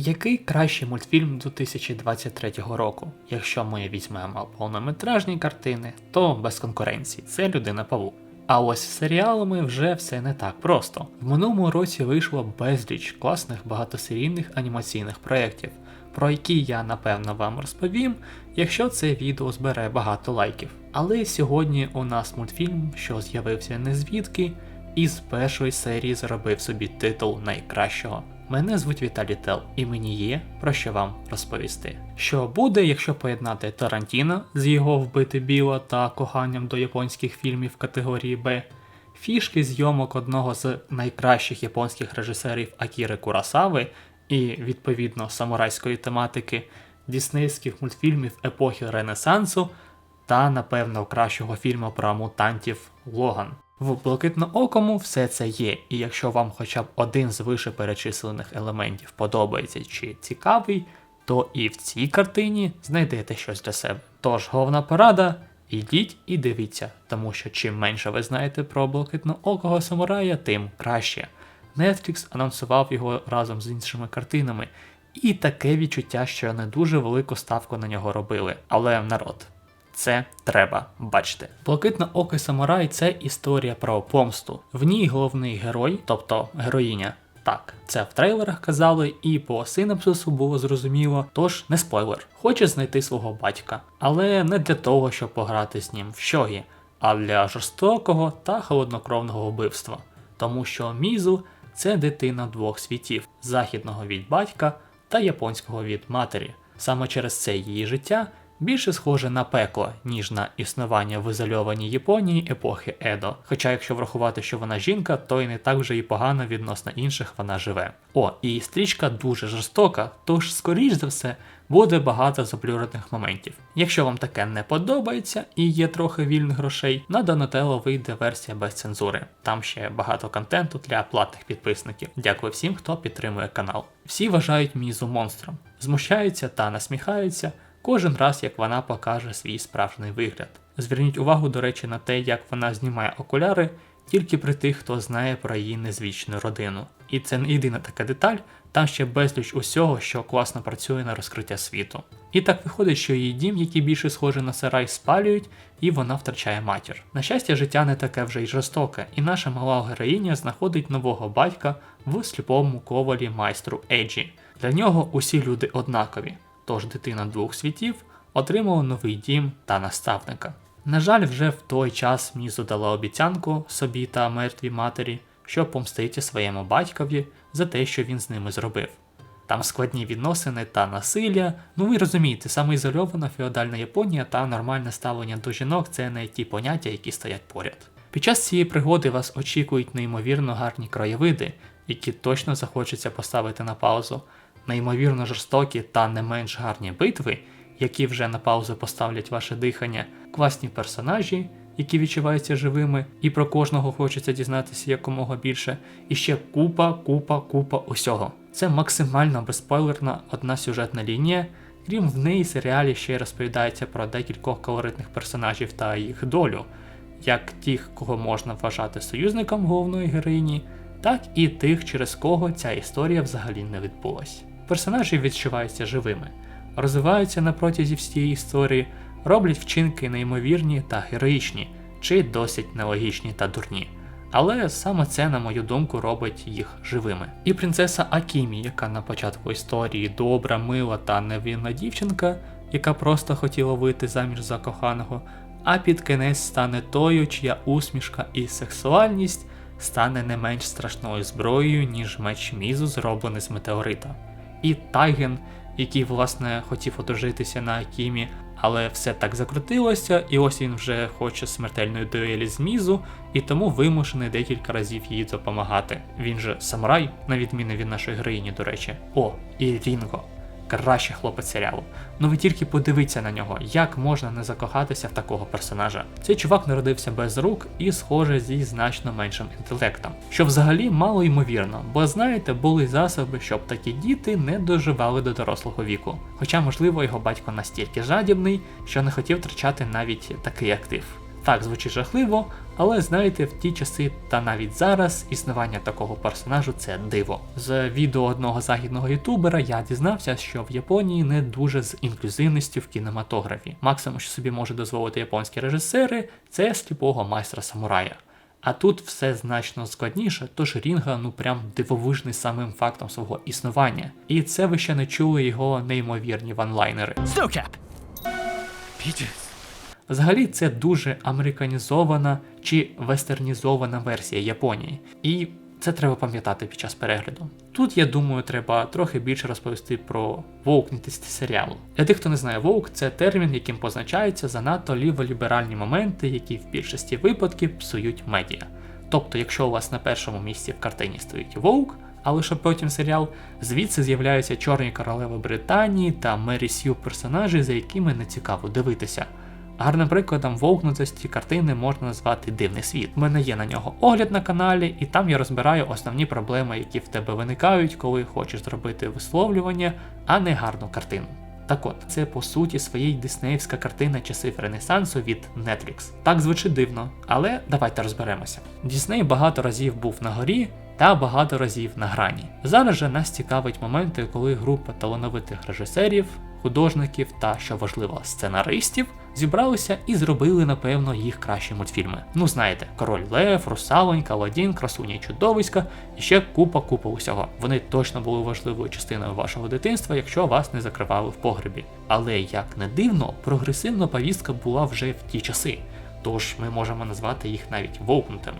Який кращий мультфільм 2023 року? Якщо ми візьмемо повнометражні картини, то без конкуренції це людина павук. А ось з серіалами вже все не так просто. В минулому році вийшло безліч класних багатосерійних анімаційних проєктів, про які я напевно вам розповім, якщо це відео збере багато лайків. Але сьогодні у нас мультфільм, що з'явився не звідки, і з першої серії заробив собі титул найкращого. Мене звуть Віталій Тел, і мені є про що вам розповісти. Що буде, якщо поєднати Тарантіно з його вбити біло та коханням до японських фільмів категорії Б, фішки зйомок одного з найкращих японських режисерів Акіри Курасави і, відповідно, самурайської тематики, діснейських мультфільмів епохи Ренесансу та, напевно, кращого фільму про мутантів Логан. В блакитноокому все це є, і якщо вам хоча б один з вище перечислених елементів подобається чи цікавий, то і в цій картині знайдете щось для себе. Тож головна порада, ідіть і дивіться, тому що чим менше ви знаєте про блакитноокого самурая, тим краще. Netflix анонсував його разом з іншими картинами, і таке відчуття, що не дуже велику ставку на нього робили. Але народ, це треба бачити. Блакитна око самурай це історія про помсту. В ній головний герой, тобто героїня. Так, це в трейлерах казали, і по синапсису було зрозуміло, тож не спойлер. Хоче знайти свого батька, але не для того, щоб пограти з ним в щогі, а для жорстокого та холоднокровного вбивства. Тому що Мізу це дитина двох світів: західного від батька та японського від матері. Саме через це її життя більше схоже на пекло, ніж на існування в ізольованій Японії епохи Едо. Хоча, якщо врахувати, що вона жінка, то й не так вже і погано відносно інших вона живе. О, і стрічка дуже жорстока, тож, скоріш за все, буде багато заблюрених моментів. Якщо вам таке не подобається і є трохи вільних грошей, на Donatello вийде версія без цензури. Там ще багато контенту для платних підписників. Дякую всім, хто підтримує канал. Всі вважають Мізу монстром, змущаються та насміхаються кожен раз як вона покаже свій справжній вигляд. Зверніть увагу, до речі, на те, як вона знімає окуляри тільки при тих, хто знає про її незвичну родину. І це не єдина така деталь, там ще безліч усього, що класно працює на розкриття світу. І так виходить, що її дім, який більше схожий на сарай, спалюють, і вона втрачає матір. На щастя, життя не таке вже й жорстоке, і наша мала героїня знаходить нового батька в сліпому ковалі майстру Еджі. Для нього усі люди однакові тож дитина двох світів отримала новий дім та наставника. На жаль, вже в той час Мізу дала обіцянку собі та мертвій матері, що помститься своєму батькові за те, що він з ними зробив. Там складні відносини та насилля. Ну ви розумієте, самоізольована феодальна Японія та нормальне ставлення до жінок це не ті поняття, які стоять поряд. Під час цієї пригоди вас очікують неймовірно гарні краєвиди, які точно захочеться поставити на паузу, неймовірно жорстокі та не менш гарні битви, які вже на паузу поставлять ваше дихання, класні персонажі, які відчуваються живими, і про кожного хочеться дізнатися якомога більше, і ще купа, купа, купа усього. Це максимально безспойлерна одна сюжетна лінія. Крім в неї серіалі ще й розповідається про декількох колоритних персонажів та їх долю, як тих, кого можна вважати союзником головної героїні, так і тих, через кого ця історія взагалі не відбулась персонажі відчуваються живими, розвиваються на протязі всієї історії, роблять вчинки неймовірні та героїчні, чи досить нелогічні та дурні. Але саме це, на мою думку, робить їх живими. І принцеса Акімі, яка на початку історії добра, мила та невинна дівчинка, яка просто хотіла вийти заміж за коханого, а під кінець стане тою, чия усмішка і сексуальність стане не менш страшною зброєю, ніж меч мізу, зроблений з метеорита і Тайген, який, власне, хотів одружитися на Акімі, але все так закрутилося, і ось він вже хоче смертельної дуелі з Мізу, і тому вимушений декілька разів їй допомагати. Він же самурай, на відміну від нашої героїні, до речі. О, і Рінго кращий хлопець серіалу. Ну ви тільки подивіться на нього, як можна не закохатися в такого персонажа. Цей чувак народився без рук і, схоже, зі значно меншим інтелектом, що взагалі мало ймовірно, бо знаєте, були засоби, щоб такі діти не доживали до дорослого віку. Хоча, можливо, його батько настільки жадібний, що не хотів втрачати навіть такий актив. Так, звучить жахливо, але знаєте, в ті часи та навіть зараз існування такого персонажу це диво. З відео одного західного ютубера я дізнався, що в Японії не дуже з інклюзивністю в кінематографі. Максимум, що собі може дозволити японські режисери, це сліпого майстра самурая. А тут все значно складніше, тож Рінга ну прям дивовижний самим фактом свого існування. І це ви ще не чули його неймовірні ванлайнери. Snowcap! Peaches! Взагалі, це дуже американізована чи вестернізована версія Японії, і це треба пам'ятати під час перегляду. Тут, я думаю, треба трохи більше розповісти про воукнітість серіалу. Для тих, хто не знає, воук це термін, яким позначаються занадто ліволіберальні моменти, які в більшості випадків псують медіа. Тобто, якщо у вас на першому місці в картині стоїть воук, а лише потім серіал, звідси з'являються чорні королеви Британії та Мері Сью персонажі, за якими не цікаво дивитися. Гарним прикладом вовкнутості картини можна назвати Дивний світ. У мене є на нього огляд на каналі, і там я розбираю основні проблеми, які в тебе виникають, коли хочеш зробити висловлювання, а не гарну картину. Так от, це по суті своєї диснеївська картина часів Ренесансу від Netflix. Так звучить дивно, але давайте розберемося. Дісней багато разів був на горі та багато разів на грані. Зараз же нас цікавить моменти, коли група талановитих режисерів, художників та, що важливо, сценаристів зібралися і зробили, напевно, їх кращі мультфільми. Ну знаєте, Король Лев, Русалонька, Аладдін, Красуня і Чудовиська і ще купа купа усього. Вони точно були важливою частиною вашого дитинства, якщо вас не закривали в погребі. Але як не дивно, прогресивна повістка була вже в ті часи, тож ми можемо назвати їх навіть вовкнутими.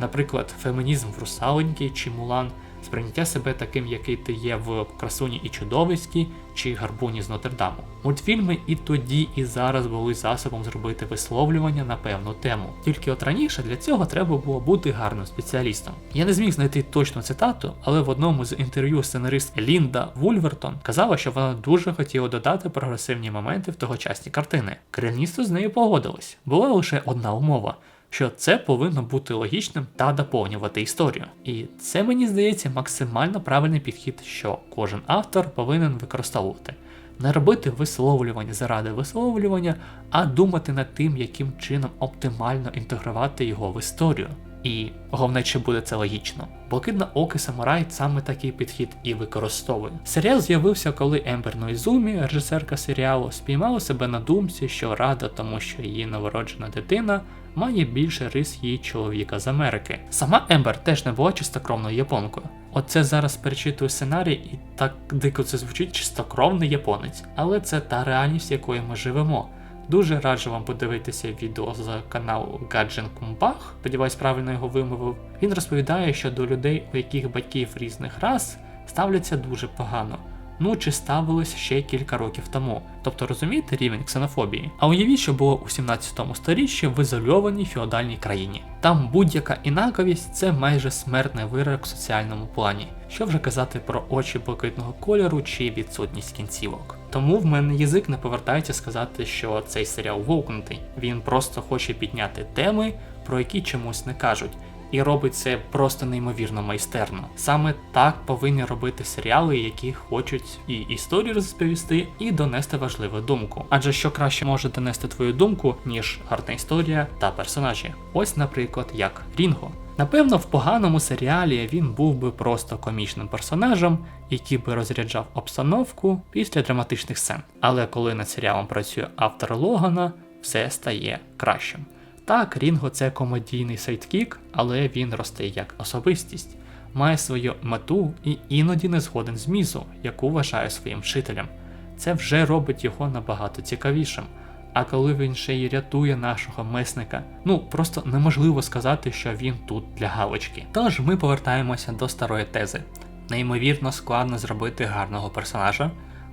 Наприклад, фемінізм в Русалоньки чи Мулан, сприйняття себе таким, який ти є в красуні і чудовиській, чи гарбуні з Нотр-Даму. Мультфільми і тоді, і зараз були засобом зробити висловлювання на певну тему. Тільки от раніше для цього треба було бути гарним спеціалістом. Я не зміг знайти точну цитату, але в одному з інтерв'ю сценарист Лінда Вульвертон казала, що вона дуже хотіла додати прогресивні моменти в тогочасні картини. Керівництво з нею погодилось. Була лише одна умова що це повинно бути логічним та доповнювати історію. І це мені здається максимально правильний підхід, що кожен автор повинен використовувати. Не робити висловлювання заради висловлювання, а думати над тим, яким чином оптимально інтегрувати його в історію. І головне, чи буде це логічно. Блакитна оки Самурай саме такий підхід і використовує. Серіал з'явився, коли Ембер Нойзумі, режисерка серіалу, спіймала себе на думці, що рада тому, що її новороджена дитина має більше рис її чоловіка з Америки. Сама Ембер теж не була чистокровною японкою. Оце зараз перечитую сценарій, і так дико це звучить чистокровний японець, але це та реальність, якою ми живемо. Дуже раджу вам подивитися відео з каналу Гаджен Кумбах, сподіваюсь, правильно його вимовив. Він розповідає, що до людей, у яких батьків різних рас, ставляться дуже погано. Ну чи ставилось ще кілька років тому. Тобто розумієте рівень ксенофобії? А уявіть, що було у 17 сторіччі в ізольованій феодальній країні. Там будь-яка інаковість це майже смертний вирок в соціальному плані. Що вже казати про очі блакитного кольору чи відсутність кінцівок. Тому в мене язик не повертається сказати, що цей серіал вовкнутий. Він просто хоче підняти теми, про які чомусь не кажуть і робить це просто неймовірно майстерно. Саме так повинні робити серіали, які хочуть і історію розповісти, і донести важливу думку. Адже що краще може донести твою думку, ніж гарна історія та персонажі. Ось, наприклад, як Рінго. Напевно, в поганому серіалі він був би просто комічним персонажем, який би розряджав обстановку після драматичних сцен. Але коли над серіалом працює автор Логана, все стає кращим. Так, Рінго це комедійний сайдкік, але він росте як особистість, має свою мету і іноді не згоден з мізу, яку вважає своїм вчителем. Це вже робить його набагато цікавішим. А коли він ще й рятує нашого месника, ну просто неможливо сказати, що він тут для галочки. Тож ми повертаємося до старої тези. Неймовірно складно зробити гарного персонажа.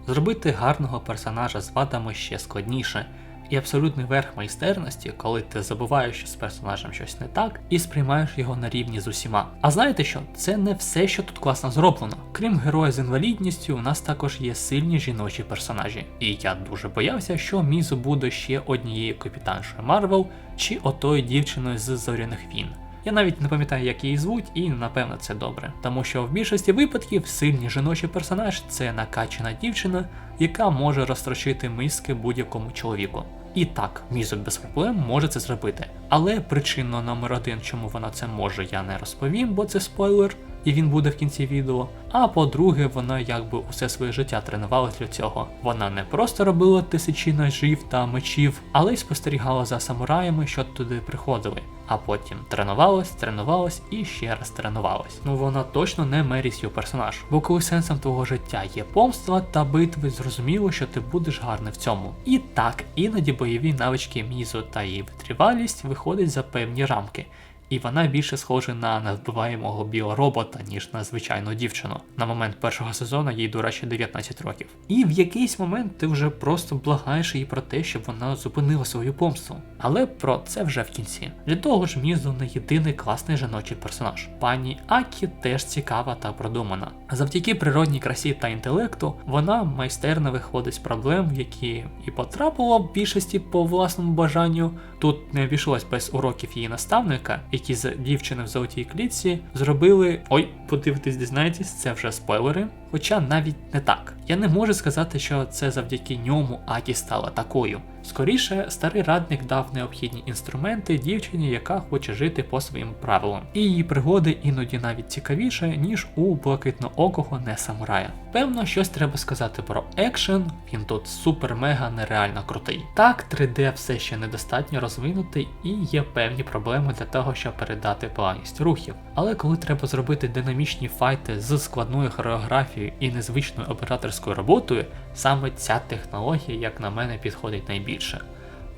Зробити гарного персонажа з вадами ще складніше і абсолютний верх майстерності, коли ти забуваєш, що з персонажем щось не так, і сприймаєш його на рівні з усіма. А знаєте що? Це не все, що тут класно зроблено. Крім героя з інвалідністю, у нас також є сильні жіночі персонажі. І я дуже боявся, що Мізу буде ще однією капітаншою Марвел чи отою дівчиною з зоряних війн. Я навіть не пам'ятаю, як її звуть, і напевно це добре. Тому що в більшості випадків сильний жіночий персонаж це накачана дівчина, яка може розтрощити миски будь-якому чоловіку. І так, мізок без проблем може це зробити. Але причина номер один, чому вона це може, я не розповім, бо це спойлер, і він буде в кінці відео. А по-друге, вона якби усе своє життя тренувалась для цього. Вона не просто робила тисячі ножів та мечів, але й спостерігала за самураями, що туди приходили. А потім тренувалась, тренувалась і ще раз тренувалась. Ну вона точно не Мері Сью персонаж. Бо коли сенсом твого життя є помста та битви, зрозуміло, що ти будеш гарний в цьому. І так, іноді бойові навички Мізо та її витривалість виходять за певні рамки. І вона більше схожа на невбиваємого біоробота, ніж на звичайну дівчину. На момент першого сезону їй, до речі, 19 років. І в якийсь момент ти вже просто благаєш її про те, щоб вона зупинила свою помсту. Але про це вже в кінці. Для того ж, Мізу не єдиний класний жіночий персонаж. Пані Акі теж цікава та продумана. Завдяки природній красі та інтелекту вона майстерно виходить з проблем, в які і потрапила в більшості по власному бажанню. Тут не обійшлось без уроків її наставника, які з дівчини в золотій клітці зробили. Ой, подивитись, дізнаєтесь, це вже спойлери. Хоча навіть не так. Я не можу сказати, що це завдяки ньому Акі стала такою. Скоріше, старий радник дав необхідні інструменти дівчині, яка хоче жити по своїм правилам. І її пригоди іноді навіть цікавіше, ніж у блакитноокого не самурая. Певно, щось треба сказати про екшен, він тут супер-мега нереально крутий. Так, 3D все ще недостатньо розвинутий і є певні проблеми для того, щоб передати плавність рухів. Але коли треба зробити динамічні файти з складною хореографією і незвичною операторською роботою, саме ця технологія, як на мене, підходить найбільше.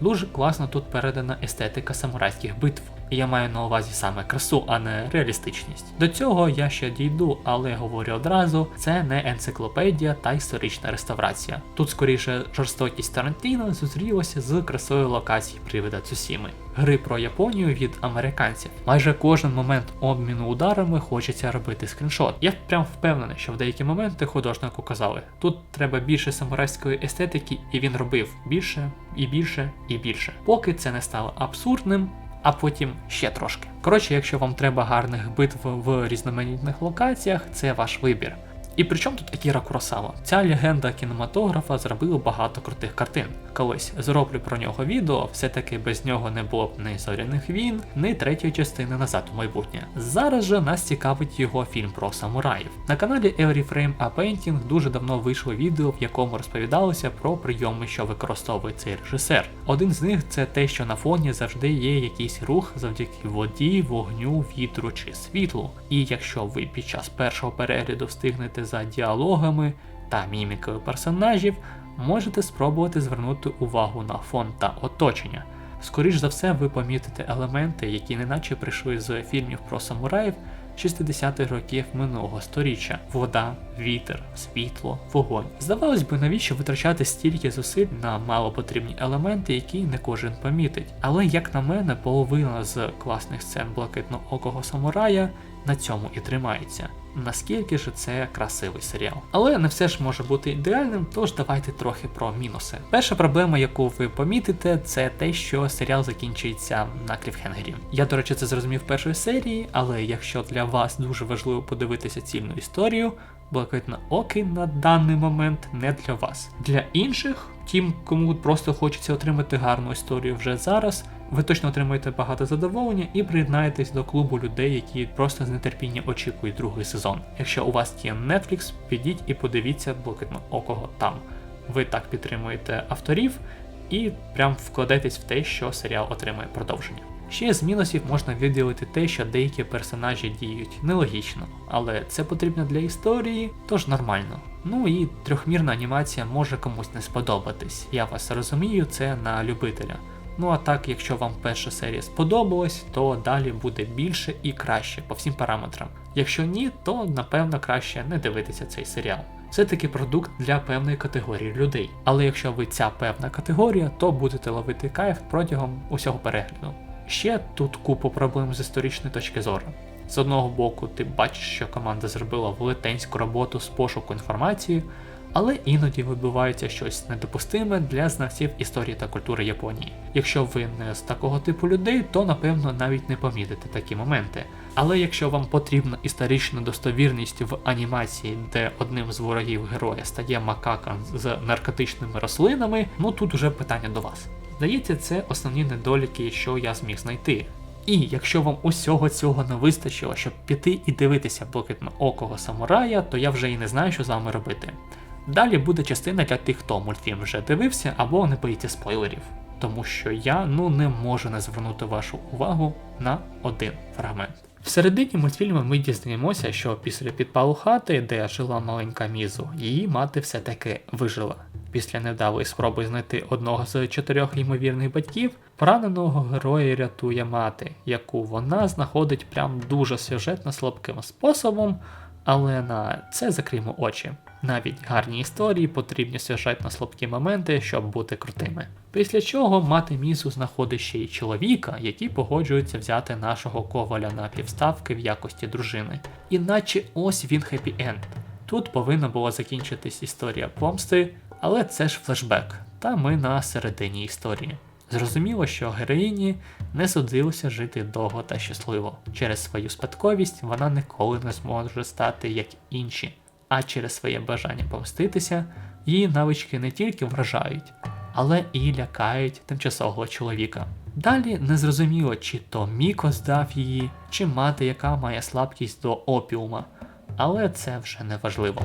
Дуже класно тут передана естетика самурайських битв. І я маю на увазі саме красу, а не реалістичність. До цього я ще дійду, але говорю одразу, це не енциклопедія та історична реставрація. Тут скоріше жорстокість Тарантіно зустрілася з красою локацій привида Цусіми. Гри про Японію від американців. Майже кожен момент обміну ударами хочеться робити скріншот. Я прям впевнений, що в деякі моменти художнику казали, тут треба більше самурайської естетики, і він робив більше і більше і більше, поки це не стало абсурдним а потім ще трошки. Коротше, якщо вам треба гарних битв в різноманітних локаціях, це ваш вибір. І при чому тут Акіра Куросава? Ця легенда кінематографа зробила багато крутих картин. Колись зроблю про нього відео, все-таки без нього не було б ні зоряних війн, ні третьої частини назад у майбутнє. Зараз же нас цікавить його фільм про самураїв. На каналі Every Frame a Painting дуже давно вийшло відео, в якому розповідалося про прийоми, що використовує цей режисер. Один з них це те, що на фоні завжди є якийсь рух завдяки воді, вогню, вітру чи світлу. І якщо ви під час першого перегляду встигнете за діалогами та мімікою персонажів, можете спробувати звернути увагу на фон та оточення. Скоріш за все, ви помітите елементи, які неначе прийшли з фільмів про самураїв 60-х років минулого сторіччя: вода, вітер, світло, вогонь. Здавалось би, навіщо витрачати стільки зусиль на малопотрібні елементи, які не кожен помітить. Але як на мене, половина з класних сцен блакитно-окого самурая на цьому і тримається. Наскільки ж це красивий серіал. Але не все ж може бути ідеальним, тож давайте трохи про мінуси. Перша проблема, яку ви помітите, це те, що серіал закінчується на кліфхенгері. Я, до речі, це зрозумів в першої серії, але якщо для вас дуже важливо подивитися цільну історію, блакитно оки на даний момент не для вас. Для інших, тим, кому просто хочеться отримати гарну історію вже зараз, ви точно отримаєте багато задоволення і приєднаєтесь до клубу людей, які просто з нетерпінням очікують другий сезон. Якщо у вас є Netflix, підіть і подивіться блакитно окого там. Ви так підтримуєте авторів і прям вкладетесь в те, що серіал отримає продовження. Ще з мінусів можна виділити те, що деякі персонажі діють нелогічно, але це потрібно для історії, тож нормально. Ну і трьохмірна анімація може комусь не сподобатись. Я вас розумію, це на любителя. Ну а так, якщо вам перша серія сподобалась, то далі буде більше і краще по всім параметрам. Якщо ні, то напевно краще не дивитися цей серіал. Це таки продукт для певної категорії людей. Але якщо ви ця певна категорія, то будете ловити кайф протягом усього перегляду. Ще тут купа проблем з історичної точки зору. З одного боку, ти бачиш, що команда зробила велетенську роботу з пошуку інформації, але іноді вибивається щось недопустиме для знавців історії та культури Японії. Якщо ви не з такого типу людей, то напевно навіть не помітите такі моменти. Але якщо вам потрібна історична достовірність в анімації, де одним з ворогів героя стає макака з наркотичними рослинами, ну тут уже питання до вас. Здається, це основні недоліки, що я зміг знайти. І якщо вам усього цього не вистачило, щоб піти і дивитися блакитноокого самурая, то я вже і не знаю, що з вами робити. Далі буде частина для тих, хто мультфільм вже дивився або не боїться спойлерів, тому що я ну не можу не звернути вашу увагу на один фрагмент. Всередині мультфільму ми дізнаємося, що після підпалу хати, де жила маленька Мізу, її мати все-таки вижила. Після невдалої спроби знайти одного з чотирьох ймовірних батьків, пораненого героя рятує мати, яку вона знаходить прям дуже сюжетно слабким способом, але на це закриємо очі. Навіть гарні історії потрібні сюжетно слабкі моменти, щоб бути крутими. Після чого мати Мізу знаходить ще й чоловіка, який погоджується взяти нашого коваля на півставки в якості дружини. Іначе ось він хеппі-енд. Тут повинна була закінчитись історія помсти, але це ж флешбек, та ми на середині історії. Зрозуміло, що героїні не судилося жити довго та щасливо. Через свою спадковість вона ніколи не зможе стати як інші, а через своє бажання помститися, її навички не тільки вражають, але і лякають тимчасового чоловіка. Далі незрозуміло, чи то Міко здав її, чи мати, яка має слабкість до опіума, але це вже не важливо.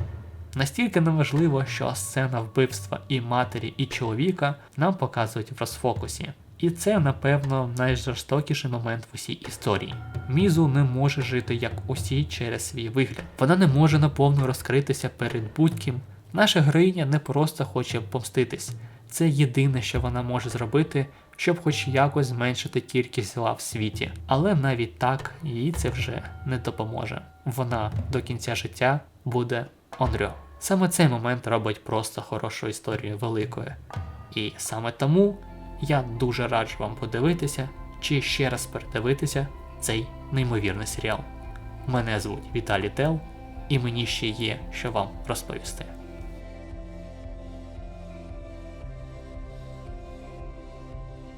Настільки неважливо, що сцена вбивства і матері, і чоловіка нам показують в розфокусі. І це, напевно, найжорстокіший момент в усій історії. Мізу не може жити як усі через свій вигляд. Вона не може наповну розкритися перед будь-ким. Наша героїня не просто хоче помститись. Це єдине, що вона може зробити, щоб хоч якось зменшити кількість зла в світі. Але навіть так їй це вже не допоможе. Вона до кінця життя буде Онрьо. Саме цей момент робить просто хорошу історію великою. І саме тому я дуже раджу вам подивитися чи ще раз передивитися цей неймовірний серіал. Мене звуть Віталій Тел, і мені ще є що вам розповісти.